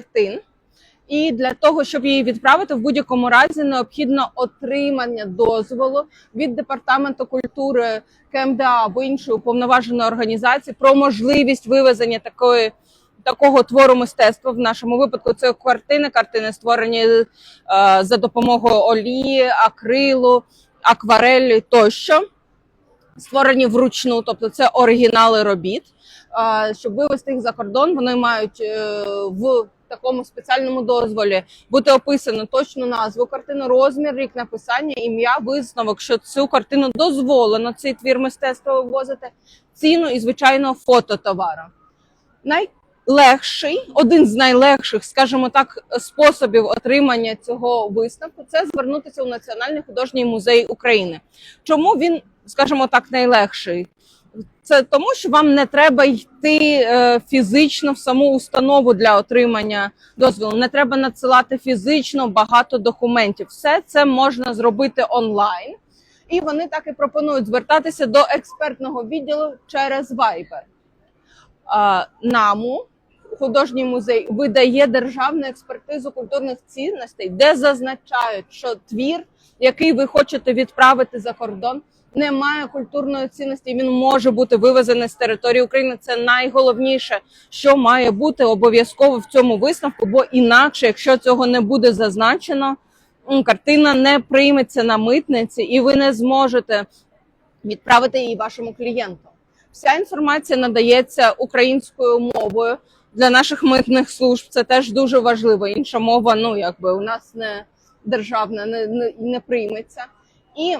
картин. І для того, щоб її відправити, в будь-якому разі необхідно отримання дозволу від департаменту культури КМДА або іншої уповноваженої організації про можливість вивезення такої. Такого твору мистецтва в нашому випадку це картини. Картини створені е, за допомогою олії, акрилу, акварелі тощо, створені вручну, тобто це оригінали робіт. Е, щоб вивезти їх за кордон, вони мають е, в такому спеціальному дозволі бути описано точну назву картини, розмір, рік написання, ім'я, висновок, що цю картину дозволено цей твір мистецтва вивозити, ціну і звичайно фото товару. Найлегший, один з найлегших, скажімо так, способів отримання цього висновку це звернутися у Національний художній музей України. Чому він, скажімо так, найлегший? Це тому, що вам не треба йти е, фізично в саму установу для отримання дозволу. Не треба надсилати фізично багато документів. Все це можна зробити онлайн, і вони так і пропонують звертатися до експертного відділу через Viber. Наму художній музей видає державну експертизу культурних цінностей, де зазначають, що твір, який ви хочете відправити за кордон, не має культурної цінності. Він може бути вивезений з території України. Це найголовніше, що має бути обов'язково в цьому висновку, бо інакше, якщо цього не буде зазначено, картина не прийметься на митниці, і ви не зможете відправити її вашому клієнту. Вся інформація надається українською мовою для наших митних служб. Це теж дуже важливо. Інша мова, ну якби у нас не державна, не, не, не прийметься. І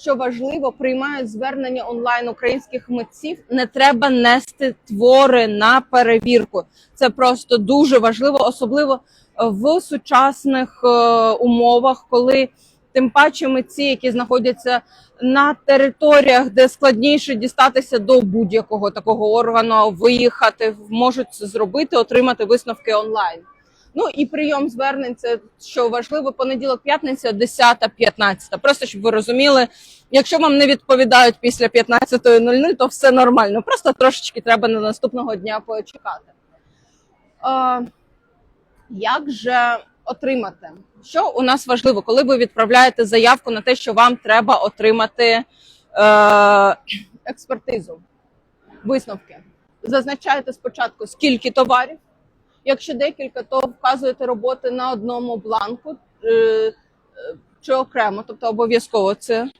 що важливо, приймають звернення онлайн українських митців. Не треба нести твори на перевірку. Це просто дуже важливо, особливо е, в сучасних е, умовах, коли тим паче митці, які знаходяться на територіях, де складніше дістатися до будь-якого такого органу, виїхати, можуть зробити, отримати висновки онлайн. Ну і прийом звернень це що важливо, понеділок, п'ятниця, 10-15. Просто щоб ви розуміли, якщо вам не відповідають після 15.00, то все нормально. Просто трошечки треба на наступного дня почекати. Е, як же отримати? Що у нас важливо, коли ви відправляєте заявку на те, що вам треба отримати е, експертизу, висновки? Зазначаєте спочатку, скільки товарів. Якщо декілька, то вказуєте роботи на одному бланку е, чи окремо, тобто обов'язково це. Е,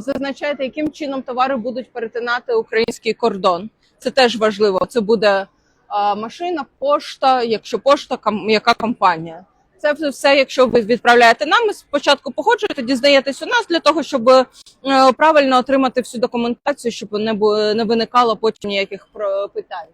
Зазначаєте, яким чином товари будуть перетинати український кордон. Це теж важливо. Це буде е, машина, пошта, якщо пошта, яка компанія. Це все- якщо ви відправляєте нам, спочатку погоджуєте, дізнаєтесь у нас для того, щоб правильно отримати всю документацію, щоб не виникало потім ніяких питань.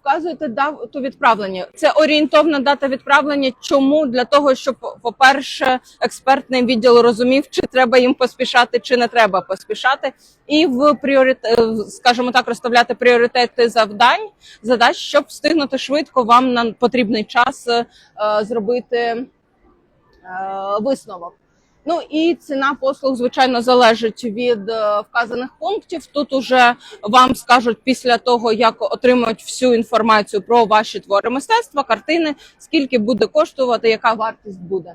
Вказуєте дату відправлення. Це орієнтовна дата відправлення. Чому для того, щоб, по-перше, експертний відділ розумів, чи треба їм поспішати, чи не треба поспішати, і в пріоритет, скажімо так, розставляти пріоритети завдань, задач, щоб встигнути швидко вам на потрібний час е, зробити е, висновок. Ну і ціна послуг, звичайно, залежить від е, вказаних пунктів. Тут уже вам скажуть після того, як отримують всю інформацію про ваші твори мистецтва, картини, скільки буде коштувати, яка вартість буде.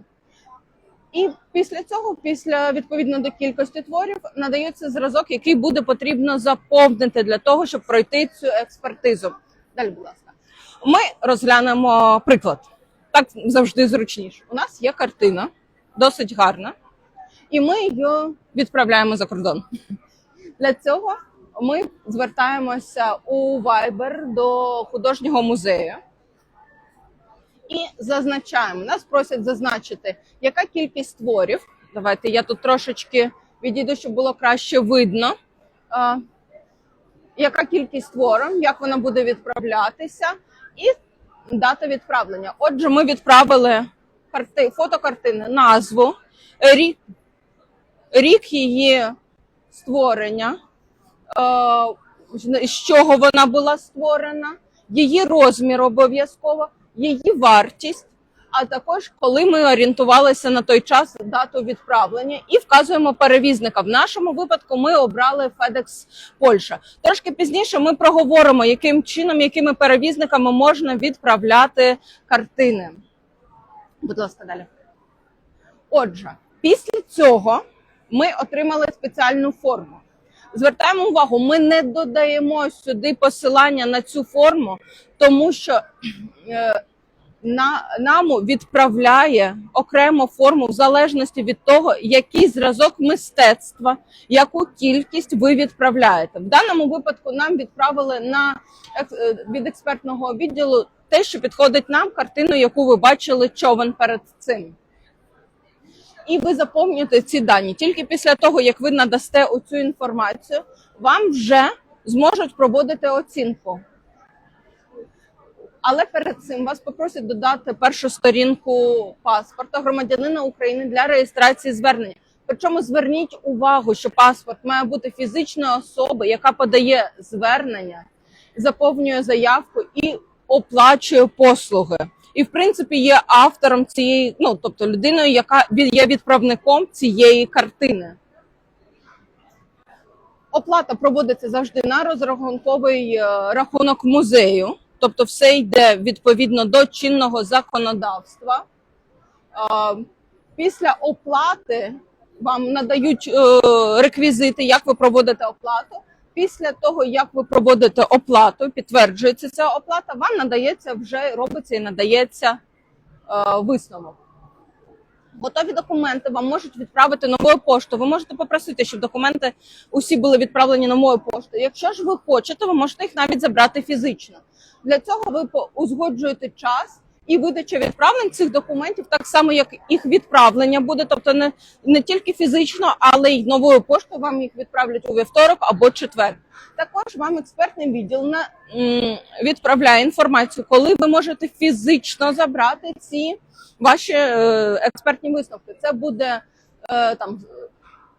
І після цього, після відповідно до кількості творів, надається зразок, який буде потрібно заповнити для того, щоб пройти цю експертизу. Далі, будь ласка, ми розглянемо приклад. Так завжди зручніше. У нас є картина, досить гарна, і ми її відправляємо за кордон. Для цього ми звертаємося у Viber до художнього музею і зазначаємо. Нас просять зазначити, яка кількість творів. Давайте я тут трошечки відійду, щоб було краще видно. Яка кількість твору, як вона буде відправлятися, і дата відправлення. Отже, ми відправили карти, фотокартини, назву, рік, рік її створення, е, з чого вона була створена, її розмір обов'язково, її вартість, а також коли ми орієнтувалися на той час дату відправлення і вказуємо перевізника. В нашому випадку ми обрали FedEx Польща. Трошки пізніше ми проговоримо, яким чином, якими перевізниками можна відправляти картини. Будь ласка, далі. Отже, після цього ми отримали спеціальну форму. Звертаємо увагу, ми не додаємо сюди посилання на цю форму, тому що е, на, нам відправляє окрему форму в залежності від того, який зразок мистецтва, яку кількість ви відправляєте. В даному випадку нам відправили на е, від експертного відділу те, що підходить нам, картину, яку ви бачили човен перед цим. І ви заповнюєте ці дані. Тільки після того, як ви надасте оцю інформацію, вам вже зможуть проводити оцінку. Але перед цим вас попросять додати першу сторінку паспорта громадянина України для реєстрації звернення. Причому зверніть увагу, що паспорт має бути фізичної особи, яка подає звернення, заповнює заявку і оплачує послуги. І в принципі є автором цієї, ну тобто людиною, яка є відправником цієї картини. Оплата проводиться завжди на розрахунковий е, рахунок музею, тобто все йде відповідно до чинного законодавства. Е, Після оплати вам надають е, реквізити, як ви проводите оплату. Після того, як ви проводите оплату, підтверджується ця оплата, вам надається вже робиться і надається е, висновок. Готові документи вам можуть відправити новою поштою. Ви можете попросити, щоб документи усі були відправлені новою поштою. Якщо ж ви хочете, ви можете їх навіть забрати фізично. Для цього ви узгоджуєте час і видача відправлень цих документів, так само як їх відправлення буде, тобто не, не тільки фізично, але й новою поштою вам їх відправлять у вівторок або четвер. Також вам експертний відділ на, відправляє інформацію, коли ви можете фізично забрати ці ваші е, експертні висновки. Це буде е, там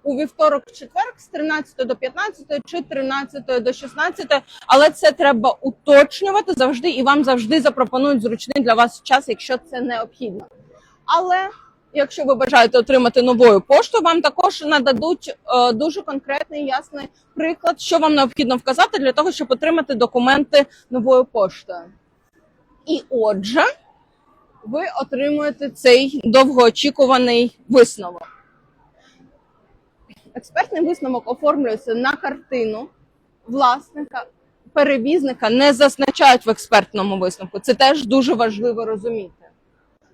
у вівторок, четверг з 13 до 15 чи 13 до 16, але це треба уточнювати завжди, і вам завжди запропонують зручний для вас час, якщо це необхідно. Але якщо ви бажаєте отримати новою поштою, вам також нададуть е, дуже конкретний ясний приклад, що вам необхідно вказати для того, щоб отримати документи новою поштою. І отже, ви отримуєте цей довгоочікуваний висновок. Експертний висновок оформлюється на картину власника, перевізника не зазначають в експертному висновку. Це теж дуже важливо розуміти.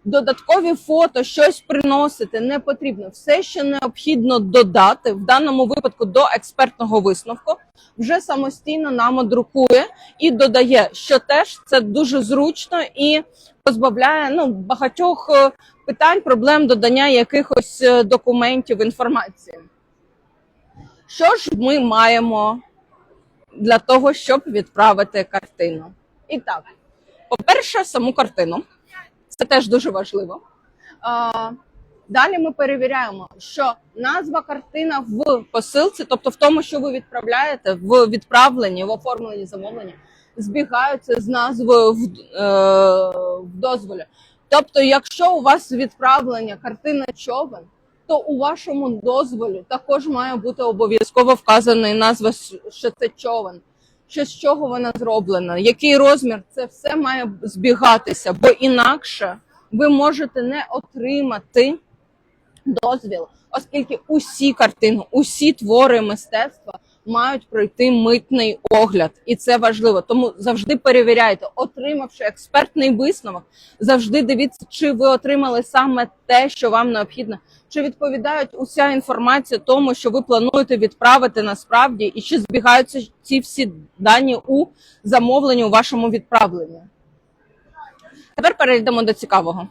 Додаткові фото, щось приносити не потрібно. Все, що необхідно додати, в даному випадку до експертного висновку, вже самостійно нам одрукує і додає, що теж це дуже зручно і позбавляє ну, багатьох е, питань, проблем додання якихось е, документів, інформації. Що ж ми маємо для того, щоб відправити картину? І так, по-перше, саму картину. Це теж дуже важливо. Далі ми перевіряємо, що назва картина в посилці, тобто в тому, що ви відправляєте в відправленні, в оформленні замовлення, збігаються з назвою в, е, в дозволі. Тобто, якщо у вас відправлення картина човен, то у вашому дозволі також має бути обов'язково вказана назва, що це човен, що з чого вона зроблена, який розмір, це все має збігатися, бо інакше ви можете не отримати дозвіл, оскільки усі картини, усі твори мистецтва мають пройти митний огляд, і це важливо. Тому завжди перевіряйте, отримавши експертний висновок, завжди дивіться, чи ви отримали саме те, що вам необхідно, чи відповідають уся інформація тому, що ви плануєте відправити насправді, і чи збігаються ці всі дані у замовленні у вашому відправленні. Тепер перейдемо до цікавого.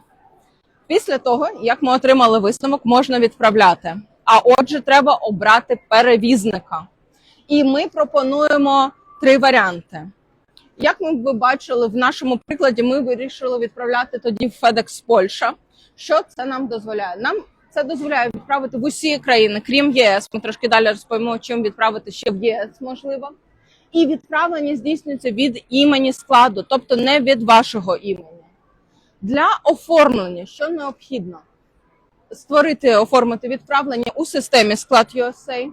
Після того, як ми отримали висновок, можна відправляти. А отже, треба обрати перевізника. І ми пропонуємо три варіанти. Як ми ви бачили в нашому прикладі, ми вирішили відправляти тоді в FedEx Польща. Що це нам дозволяє? Нам це дозволяє відправити в усі країни, крім ЄС. Ми трошки далі розповімо, чим відправити ще в ЄС можливо. І відправлення здійснюється від імені складу, тобто не від вашого імені. Для оформлення, що необхідно? Створити, оформити відправлення у системі склад USA,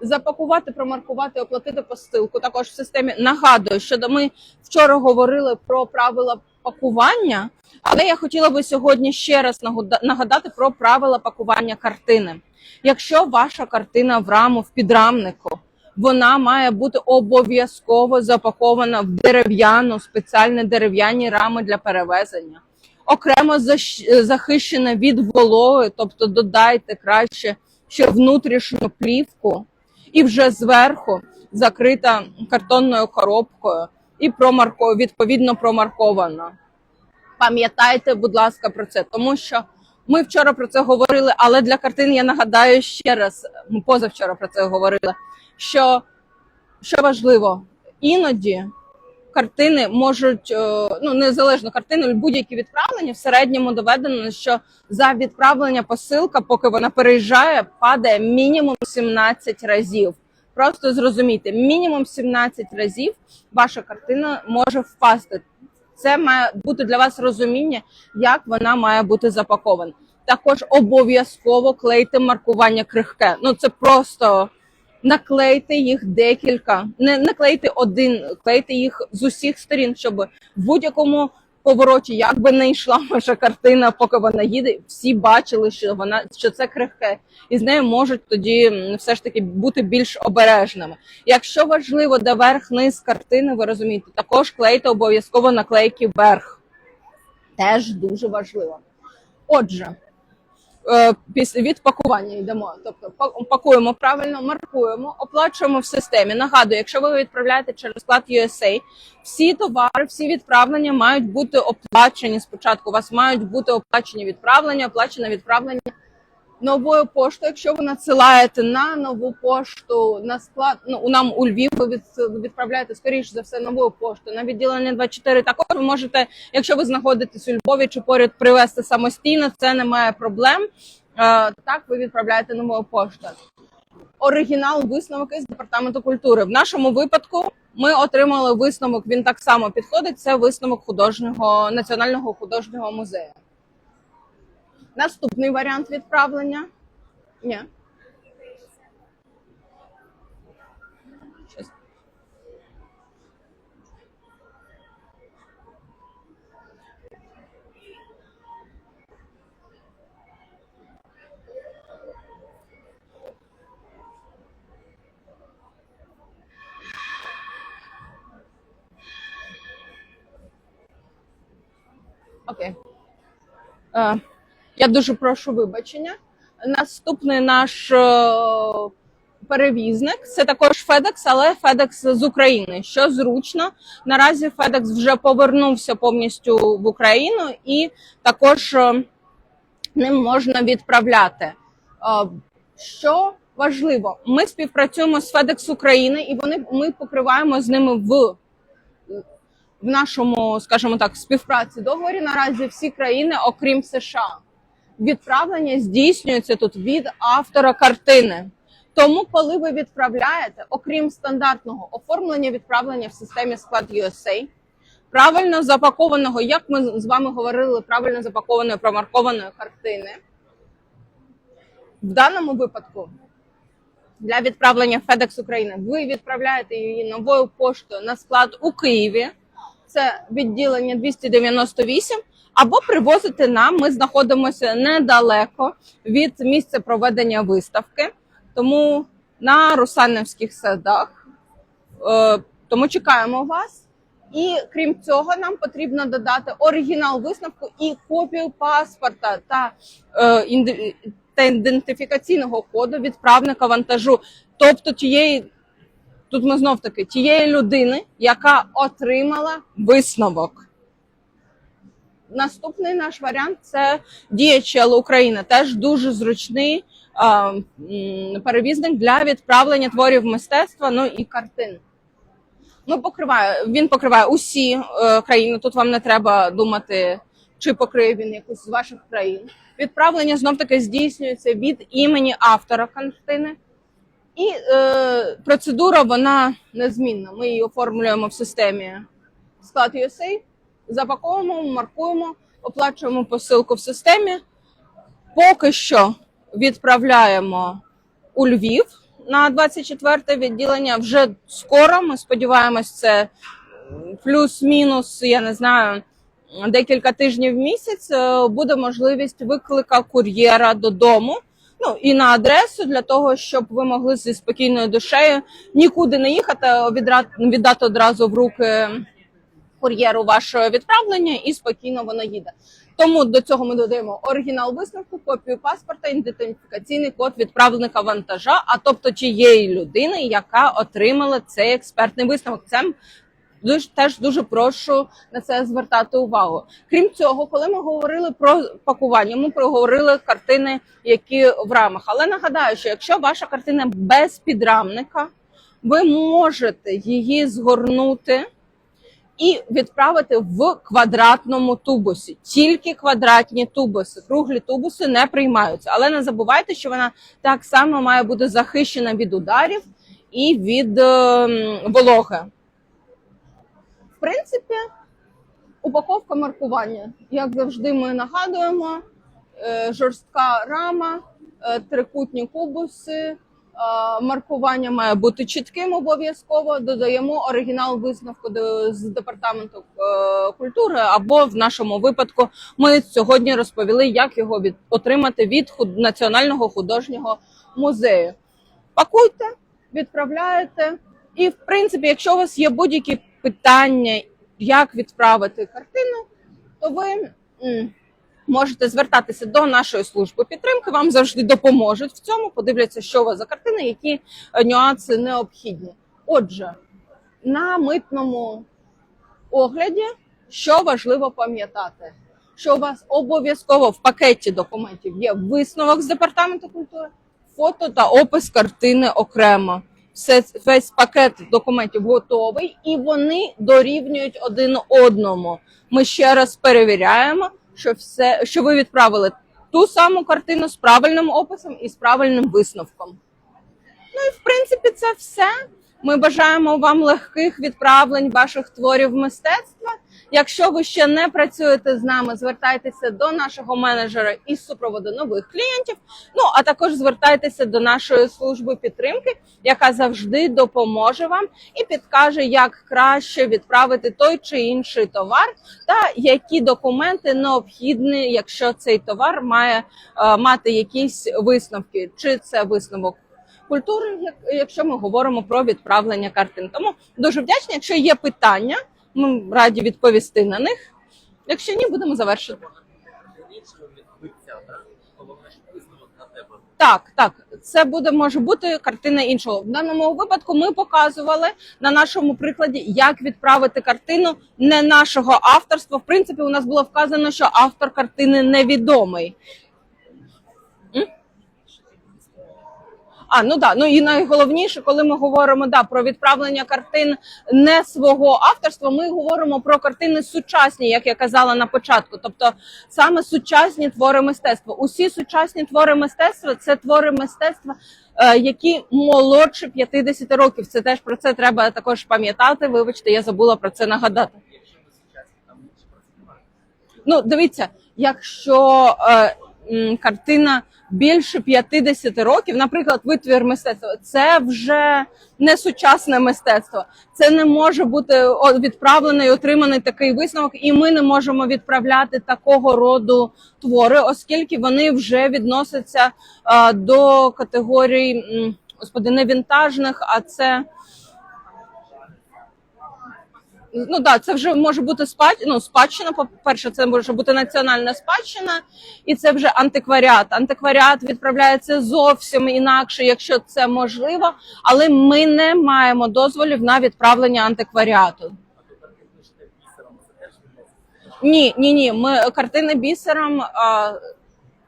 запакувати, промаркувати, оплатити посилку. Також в системі нагадую, що ми вчора говорили про правила пакування, але я хотіла би сьогодні ще раз нагадати про правила пакування картини. Якщо ваша картина в раму в підрамнику, вона має бути обов'язково запакована в дерев'яну, спеціальні дерев'яні рами для перевезення. Окремо захищена від вологи, тобто додайте краще ще внутрішню плівку, і вже зверху закрита картонною коробкою і промарко, відповідно промаркована. Пам'ятайте, будь ласка, про це, тому що ми вчора про це говорили, але для картин я нагадаю ще раз, ми позавчора про це говорили. Що, що важливо, іноді картини можуть, е, ну незалежно картини, будь-які відправлення в середньому доведено, що за відправлення посилка, поки вона переїжджає, падає мінімум 17 разів. Просто зрозумійте, мінімум 17 разів ваша картина може впасти. Це має бути для вас розуміння, як вона має бути запакована. Також обов'язково клейте маркування крихке. Ну це просто наклейте їх декілька, не наклейте один, клейте їх з усіх сторін, щоб в будь-якому повороті, як би не йшла ваша картина, поки вона їде, всі бачили, що вона що це крихке, і з нею можуть тоді все ж таки бути більш обережними. Якщо важливо, де верх низ картини, ви розумієте, також клейте обов'язково наклейки вверх. Теж дуже важливо. Отже, від пакування йдемо. Тобто па- пакуємо правильно, маркуємо, оплачуємо в системі. Нагадую, якщо ви відправляєте через склад USA, всі товари, всі відправлення мають бути оплачені спочатку. У вас мають бути оплачені відправлення, оплачене відправлення новою поштою. Якщо ви надсилаєте на нову пошту на склад, ну нам у Львів, ви від, відправляєте скоріш за все новою поштою на відділення 24. Також ви можете, якщо ви знаходитесь у Львові чи поряд привезти самостійно, це немає проблем. Е, так, ви відправляєте новою поштою. Оригінал висновок із департаменту культури. В нашому випадку ми отримали висновок. Він так само підходить. Це висновок художнього національного художнього музею. Наступний варіант відправлення. Ні. Окей. Е, я дуже прошу вибачення. Наступний наш е, перевізник це також FedEx, але FedEx з України, що зручно. Наразі FedEx вже повернувся повністю в Україну і також е, ним можна відправляти. Е, Що важливо, ми співпрацюємо з FedEx України, і вони ми покриваємо з ними в в нашому, скажімо так, співпраці договорі наразі всі країни, окрім США. Відправлення здійснюється тут від автора картини. Тому, коли ви відправляєте, окрім стандартного оформлення відправлення в системі склад USA, правильно запакованого, як ми з вами говорили, правильно запакованої промаркованої картини, в даному випадку для відправлення FedEx України ви відправляєте її новою поштою на склад у Києві. Це відділення 298, або привозите нам. Ми знаходимося недалеко від місця проведення виставки, тому на Русанівських садах. Е, Тому чекаємо вас. І крім цього, нам потрібно додати оригінал висновку і копію паспорта та, е, та ідентифікаційного коду відправника вантажу, тобто тієї тут ми знов таки тієї людини, яка отримала висновок. Наступний наш варіант це DHL Україна. Теж дуже зручний м, перевізник для відправлення творів мистецтва, ну і картин. Ми покриває, він покриває усі е, країни. Тут вам не треба думати, чи покриє він якусь з ваших країн. Відправлення знов таки здійснюється від імені автора картини. І е, процедура вона незмінна. Ми її оформлюємо в системі склад USA, запаковуємо, маркуємо, оплачуємо посилку в системі. Поки що відправляємо у Львів на 24 відділення. Вже скоро. Ми сподіваємось, це плюс-мінус, я не знаю, декілька тижнів в місяць. е, Буде можливість виклика кур'єра додому. Ну і на адресу для того, щоб ви могли зі спокійною душею нікуди не їхати, віддати одразу в руки кур'єру ваше відправлення, і спокійно воно їде. Тому до цього ми додаємо оригінал висновку, копію паспорта, ідентифікаційний код відправника вантажа, а тобто тієї людини, яка отримала цей експертний висновок. Це дуже теж дуже прошу на це звертати увагу. Крім цього, коли ми говорили про пакування, ми проговорили картини, які в рамах. Але нагадаю, що якщо ваша картина без підрамника, ви можете її згорнути і відправити в квадратному тубусі. Тільки квадратні тубуси, круглі тубуси не приймаються. Але не забувайте, що вона так само має бути захищена від ударів і від е, вологи. Принципі, упаковка маркування. Як завжди, ми нагадуємо: е, жорстка рама, е, трикутні кубуси. е, Маркування має бути чітким обов'язково. Додаємо оригінал висновку з департаменту культури. Або в нашому випадку ми сьогодні розповіли, як його від отримати від Національного художнього музею. Пакуйте, відправляєте. І, в принципі, якщо у вас є будь-які питання, як відправити картину, то ви можете звертатися до нашої служби підтримки. Вам завжди допоможуть в цьому. Подивляться, що у вас за картина, які е, нюанси необхідні. Отже, на митному огляді, що важливо пам'ятати, що у вас обов'язково в пакеті документів є висновок з департаменту культури, фото та опис картини окремо. Все весь пакет документів готовий, і вони дорівнюють один одному. Ми ще раз перевіряємо, що все, що ви відправили ту саму картину з правильним описом і з правильним висновком. Ну і в принципі це все. Ми бажаємо вам легких відправлень ваших творів мистецтва. Якщо ви ще не працюєте з нами, звертайтеся до нашого менеджера із супроводу нових клієнтів. Ну а також звертайтеся до нашої служби підтримки, яка завжди допоможе вам і підкаже, як краще відправити той чи інший товар, та які документи необхідні, якщо цей товар має е, мати якісь висновки, чи це висновок культури, як- якщо ми говоримо про відправлення картин. Тому дуже вдячні. Якщо є питання, ми раді відповісти на них. Якщо ні, будемо завершити. Так, так, це буде може бути картина іншого. В даному випадку ми показували на нашому прикладі, як відправити картину не нашого авторства. В принципі, у нас було вказано, що автор картини невідомий. А, ну да, ну і найголовніше, коли ми говоримо да, про відправлення картин не свого авторства, ми говоримо про картини сучасні, як я казала на початку. Тобто саме сучасні твори мистецтва. Усі сучасні твори мистецтва це твори мистецтва, е, які молодше 50 років. Це теж про це треба також пам'ятати. Вибачте, я забула про це нагадати. Ну, дивіться, якщо е, картина більше 50 років, наприклад, витвір мистецтва, це вже не сучасне мистецтво. Це не може бути о, відправлений, отриманий такий висновок, і ми не можемо відправляти такого роду твори, оскільки вони вже відносяться до категорій, м, господи, не вінтажних, а це. Ну да, це вже може бути спад... ну, спадщина. По-перше, це може бути національна спадщина, і це вже антикваріат. Антикваріат відправляється зовсім інакше, якщо це можливо, але ми не маємо дозволів на відправлення антикваріату. Ні, ні, ні. Ми картини бісером. А...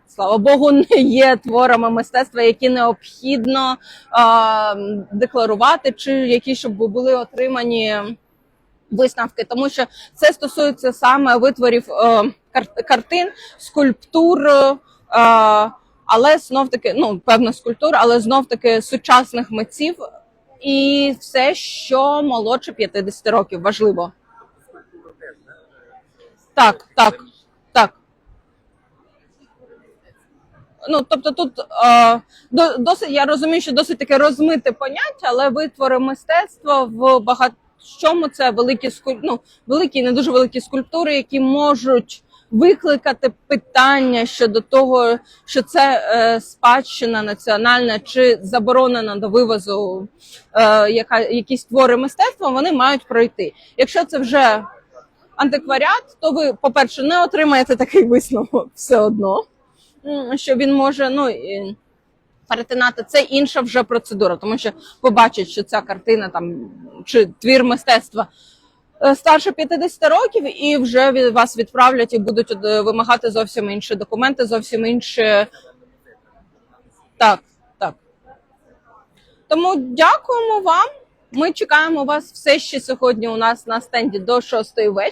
Слава Богу, не є творами мистецтва, які необхідно а, декларувати, чи які щоб були отримані висновки, тому що це стосується саме витворів е, кар- картин, скульптур, е, але знов таки, ну певно, скульптур, але знов таки сучасних митців і все, що молодше 50 років, важливо. Скульптура? Так, так, так. Ну тобто, тут е, досить я розумію, що досить таке розмите поняття, але витвори мистецтва в багато чому це великі ну, великі, не дуже великі скульптури, які можуть викликати питання щодо того, що це е, спадщина національна чи заборонена до вивозу е, яка, якісь твори мистецтва, вони мають пройти. Якщо це вже антикваріат, то ви, по-перше, не отримаєте такий висновок все одно, що він може ну, і перетинати. Це інша вже процедура, тому що побачать, що ця картина там чи твір мистецтва е, старше 50 років, і вже від вас відправлять і будуть е, вимагати зовсім інші документи, зовсім інші. Так, так. Тому дякуємо вам. Ми чекаємо вас все ще сьогодні у нас на стенді до 6 вечора.